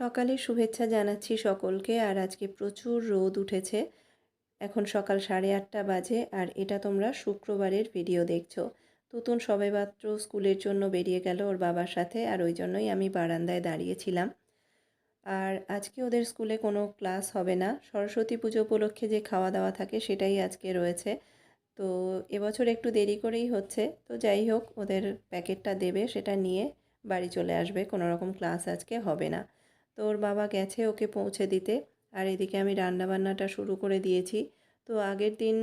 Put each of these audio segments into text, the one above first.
সকালে শুভেচ্ছা জানাচ্ছি সকলকে, আর আজকে প্রচুর রোদ উঠেছে। এখন সকাল সাড়ে আটটা বাজে, আর এটা তোমরা শুক্রবারের ভিডিও দেখছ। তুতুন সবেমাত্র স্কুলের জন্য বেরিয়ে গেল ওর বাবার সাথে, আর ওই জন্যই আমি বারান্দায় দাঁড়িয়েছিলাম। আর আজকে ওদের স্কুলে কোনো ক্লাস হবে না। সরস্বতী পুজো উপলক্ষে যে খাওয়া দাওয়া থাকে সেটাই আজকে রয়েছে। তো এবছর একটু দেরি করেই হচ্ছে। তো যাই হোক, ওদের প্যাকেটটা দেবে, সেটা নিয়ে বাড়ি চলে আসবে। কোনো রকম ক্লাস আজকে হবে না। তো ওর বাবা গেছে ওকে পৌঁছে দিতে। আর এদিকে আমি রান্নাবান্নাটা শুরু করে দিয়েছি। তো আগের দিন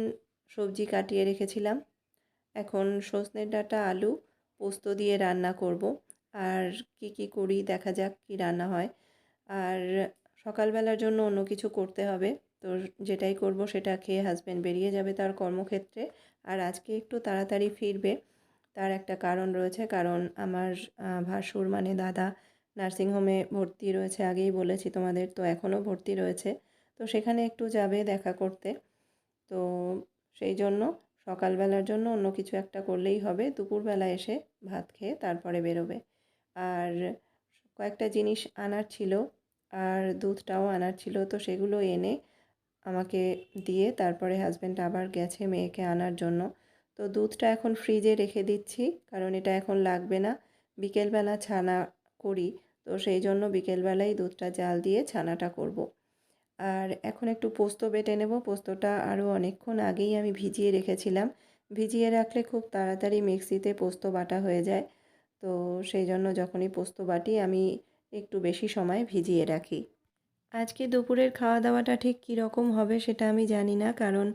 সবজি কাটিয়ে রেখেছিলাম। এখন সজনের ডাঁটা, আলু, পোস্ত দিয়ে রান্না করব। আর কি কি করি দেখা যাক কি রান্না হয়। আর সকালবেলার জন্য অন্য কিছু করতে হবে। তো যেটাই করব সেটা খেয়ে হাজব্যান্ড বেরিয়ে যাবে তার কর্মক্ষেত্রে। আর আজকে একটু তাড়াতাড়ি ফিরবে। তার একটা কারণ রয়েছে। কারণ আমার ভাসুর মানে দাদা নার্সিংহোমে ভর্তি রয়েছে, আগেই বলেছি তোমাদের, তো এখনও ভর্তি রয়েছে। তো সেখানে একটু যাবে দেখা করতে। তো সেই জন্য সকালবেলার জন্য অন্য কিছু একটা করলেই হবে। দুপুরবেলা এসে ভাত খেয়ে তারপরে বেরোবে। আর কয়েকটা জিনিস আনার ছিল, আর দুধটাও আনার ছিল, তো সেগুলো এনে আমাকে দিয়ে তারপরে হাজব্যান্ড আবার গেছে মেয়েকে আনার জন্য। তো দুধটা এখন ফ্রিজে রেখে দিচ্ছি, কারণ এটা এখন লাগবে না। বিকেলবেলা ছানা করি, তো সেই জন্য বিকেলবেলাই দুধটা জাল দিয়ে ছানাটা করব। আর এখন একটু পোস্ত বেটে নেব। পোস্তটা আরও অনেকক্ষণ আগেই আমি ভিজিয়ে রেখেছিলাম। ভিজিয়ে রাখলে খুব তাড়াতাড়ি মিক্সিতে পোস্ত বাটা হয়ে যায়। তো সেই জন্য যখনই পোস্ত বাটি, আমি একটু বেশি সময় ভিজিয়ে রাখি। আজকে দুপুরের খাওয়া দাওয়াটা ঠিক কীরকম হবে সেটা আমি জানি না, কারণ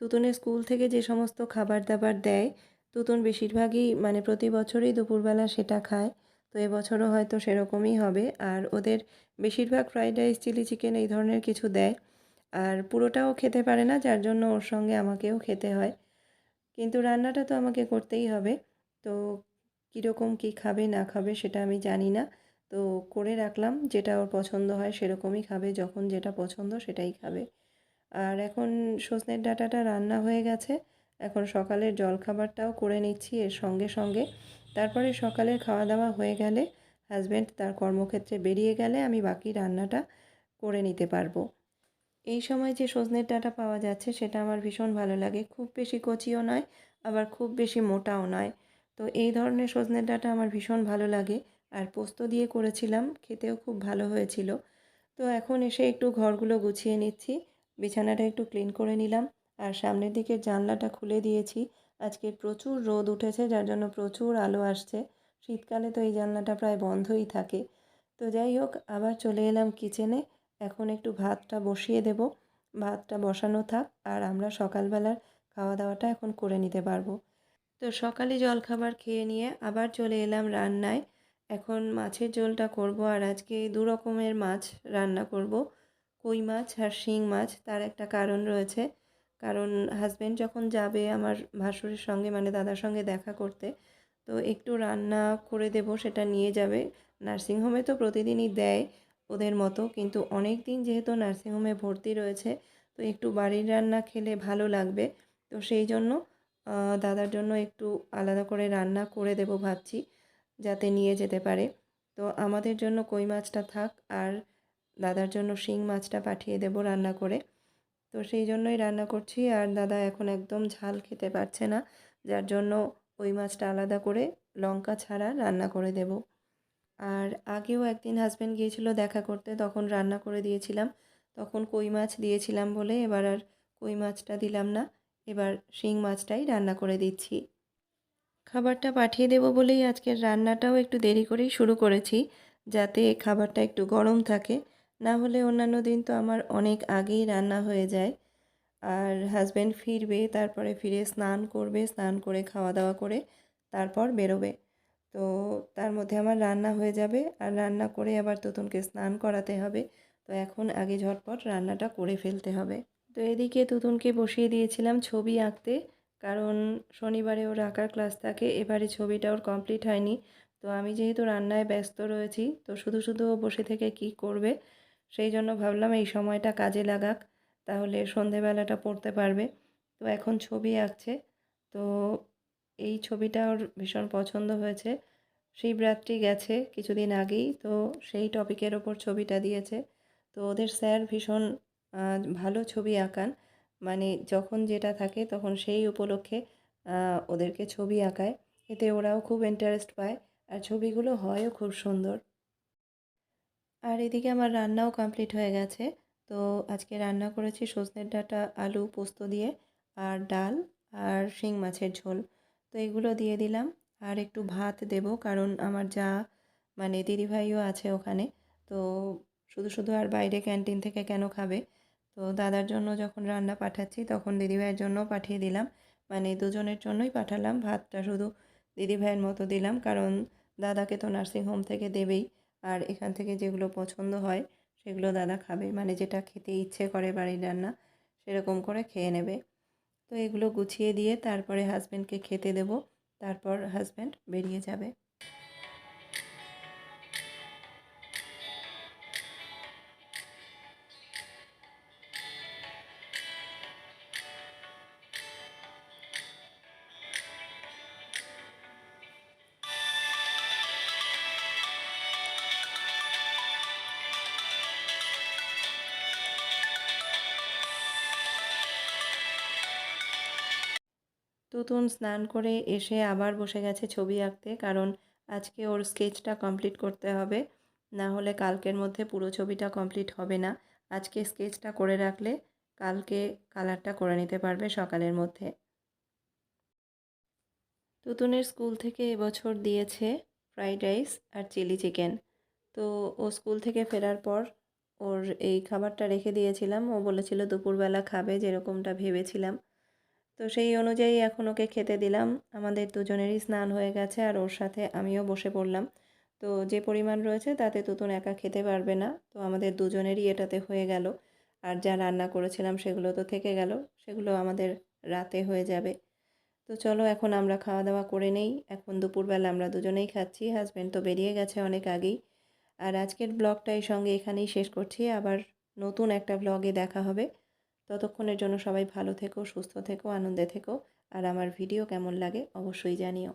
তুতুনের স্কুল থেকে যে সমস্ত খাবার দাবার দেয়, তুতুন বেশিরভাগই মানে প্রতি বছরই দুপুরবেলা সেটা খায়। তো এবছরও হয়তো সেরকমই হবে। আর ওদের বেশিরভাগ ফ্রাইড রাইস, চিলি চিকেন এই ধরনের কিছু দেয়। আর পুরোটাও খেতে পারে না, যার জন্য ওর সঙ্গে আমাকেও খেতে হয়। কিন্তু রান্নাটা তো আমাকে করতেই হবে। তো কীরকম কী খাবে, না খাবে সেটা আমি জানি না। তো করে রাখলাম, যেটা ওর পছন্দ হয় সেরকমই খাবে, যখন যেটা পছন্দ সেটাই খাবে। আর এখন সজনের ডাটাটা রান্না হয়ে গেছে। এখন সকালের জলখাবারটাও করে নিচ্ছি, এর সঙ্গে সঙ্গে। তারপরে সকালের খাওয়া দাওয়া হয়ে গেলে হাজব্যান্ড তার কর্মক্ষেত্রে বেরিয়ে গেলে আমি বাকি রান্নাটা করে নিতে পারব। এই সময় যে সজনের ডাঁটা পাওয়া যাচ্ছে সেটা আমার ভীষণ ভালো লাগে। খুব বেশি কচিও নয়, আবার খুব বেশি মোটাও নয়। তো এই ধরনের সজনের ডাঁটা আমার ভীষণ ভালো লাগে। আর পোস্ত দিয়ে করেছিলাম, খেতেও খুব ভালো হয়েছিল। তো এখন এসে একটু ঘরগুলো গুছিয়ে নিচ্ছি, বিছানাটা একটু ক্লিন করে নিলাম। আর সামনের দিকের জানলাটা খুলে দিয়েছি। আজকে প্রচুর রোদ উঠেছে, যার জন্য প্রচুর আলো আসছে। শীতকালে তো এই জানলাটা প্রায় বন্ধই থাকে। তো যাই হোক, আবার চলে এলাম কিচেনে এখন একটু ভাতটা বসিয়ে দেব। ভাতটা বসানো থাক, আর আমরা সকালবেলার খাওয়া দাওয়াটা এখন করে নিতে পারব। তো সকালে জলখাবার খেয়ে নিয়ে আবার চলে এলাম রান্নায়। এখন মাছের ঝোলটা করব, আর আজকে দু রকমের মাছ রান্না করব। কই মাছ আর শিং মাছ, তার একটা কারণ রয়েছে। কারণ হাজব্যান্ড যখন যাবে আমার ভাসুরের সঙ্গে মানে দাদার সঙ্গে দেখা করতে, তো একটু রান্না করে দেব, সেটা নিয়ে যাবে। নার্সিংহোমে তো প্রতিদিনই দেয় ওদের মতো, কিন্তু অনেক দিন যেহেতু নার্সিংহোমে ভর্তি রয়েছে, তো একটু বাড়ির রান্না খেলে ভালো লাগবে। তো সেই জন্য দাদার জন্য একটু আলাদা করে রান্না করে দেব ভাবছি, যাতে নিয়ে যেতে পারে। তো আমাদের জন্য কই মাছটা থাক, আর দাদার জন্য শিং মাছটা পাঠিয়ে দেব রান্না করে। তো সেই জন্যই রান্না করছি। আর দাদা এখন একদম ঝাল খেতে পারছে না, যার জন্য ওই মাছটা আলাদা করে লঙ্কা ছাড়া রান্না করে দেব। আর আগেও একদিন হাজব্যান্ড গিয়েছিল দেখা করতে, তখন রান্না করে দিয়েছিলাম। তখন কই মাছ দিয়েছিলাম বলে এবার আর কই মাছটা দিলাম না, এবার শিং মাছটাই রান্না করে দিচ্ছি। খাবারটা পাঠিয়ে দেবো বলেই আজকের রান্নাটাও একটু দেরি করেই শুরু করেছি, যাতে খাবারটা একটু গরম থাকে। না হলে অন্যান্য দিন তো আমার অনেক আগেই রান্না হয়ে যায়। আর হাজব্যান্ড ফিরবে, তারপরে ফিরে স্নান করবে, স্নান করে খাওয়া দাওয়া করে তারপর বেরোবে। তো তার মধ্যে আমার রান্না হয়ে যাবে। আর রান্না করে আবার তুতুনকে স্নান করাতে হবে। তো এখন আগে ঝটপট রান্নাটা করে ফেলতে হবে। তো এদিকে তুতুনকে বসিয়ে দিয়েছিলাম ছবি আঁকতে। কারণ শনিবারে ওর আঁকার ক্লাস থাকে, এবারে ছবিটা ওর কমপ্লিট হয়নি। তো আমি যেহেতু রান্নায় ব্যস্ত রয়েছি, তো শুধু শুধু বসে থেকে কি করবে? সেই জন্য ভাবলাম এই সময়টা কাজে লাগাক, তাহলে সন্ধেবেলাটা পড়তে পারবে। তো এখন ছবি আঁকছে। তো এই ছবিটা ওর ভীষণ পছন্দ হয়েছে। শিবরাত্রি গেছে কিছুদিন আগেই, তো সেই টপিকের ওপর ছবিটা দিয়েছে। তো ওদের স্যার ভীষণ ভালো ছবি আঁকান। মানে যখন যেটা থাকে তখন সেই উপলক্ষে ওদেরকে ছবি আঁকায়। এতে ওরাও খুব ইন্টারেস্ট পায়। আর ছবিগুলো হয়ও খুব সুন্দর। আর এদিকে আমার রান্নাও কমপ্লিট হয়ে গেছে। তো আজকে রান্না করেছি সজনের ডাঁটা, আলু পোস্ত দিয়ে আর ডাল আর শিং মাছের ঝোল। তো এগুলো দিয়ে দিলাম। আর একটু ভাত দেব কারণ আমার যা মানে দিদিভাইও আছে ওখানে। তো শুধু শুধু আর বাইরে ক্যান্টিন থেকে কেন খাবে? তো দাদার জন্য যখন রান্না পাঠাচ্ছি তখন দিদিভাইয়ের জন্য পাঠিয়ে দিলাম। মানে দুজনের জন্যই পাঠালাম। ভাতটা শুধু দিদিভাইয়ের মতো দিলাম কারণ দাদাকে তো নার্সিংহোম থেকে দেবেই। আর এখান থেকে যেগুলো পছন্দ হয়, সেগুলো দাদা খাবে। মানে যেটা খেতে ইচ্ছে করে বাড়ির রান্না, সেরকম করে খেয়ে নেবে। তো এগুলো গুছিয়ে দিয়ে তারপরে হাজব্যান্ডকে খেতে দেব। তারপর হাজব্যান্ড বেরিয়ে যাবে। তুতুন স্নান করে এসে আবার বসে গেছে ছবি আঁকতে, কারণ আজকে ওর স্কেচটা কমপ্লিট করতে হবে। না হলে কালকের মধ্যে পুরো ছবিটা কমপ্লিট হবে না। আজকে স্কেচটা করে রাখলে কালকে কালারটা করে নিতে পারবে সকালের মধ্যে। তুতুনের স্কুল থেকে এবছর দিয়েছে ফ্রাইড রাইস আর চিলি চিকেন। তো ও স্কুল থেকে ফেরার পর ওর এই খাবারটা রেখে দিয়েছিলাম। ও বলেছিল দুপুরবেলা খাবে, যেরকমটা ভেবেছিলাম। তো সেই অনুযায়ী এখন ওকে খেতে দিলাম। আমাদের দুজনেরই স্নান হয়ে গেছে আর ওর সাথে আমিও বসে পড়লাম। তো যে পরিমাণ রয়েছে তাতে তুতুন একা খেতে পারবে না। তো আমাদের দুজনেরই এটাতে হয়ে গেল। আর যা রান্না করেছিলাম সেগুলো তো থেকে গেল। সেগুলো আমাদের রাতে হয়ে যাবে। তো চলো এখন আমরা খাওয়া দাওয়া করে নেই। এখন দুপুরবেলা আমরা দুজনেই খাচ্ছি। হাজব্যান্ড তো বেরিয়ে গেছে অনেক আগেই। আর আজকের ব্লগটা এই সঙ্গে এখানেই শেষ করছি। আবার নতুন একটা ব্লগে দেখা হবে। ততক্ষণের জন্য সবাই ভালো থেকো, সুস্থ থেকো, আনন্দে থেকো। আর আমার ভিডিও কেমন লাগে অবশ্যই জানিও।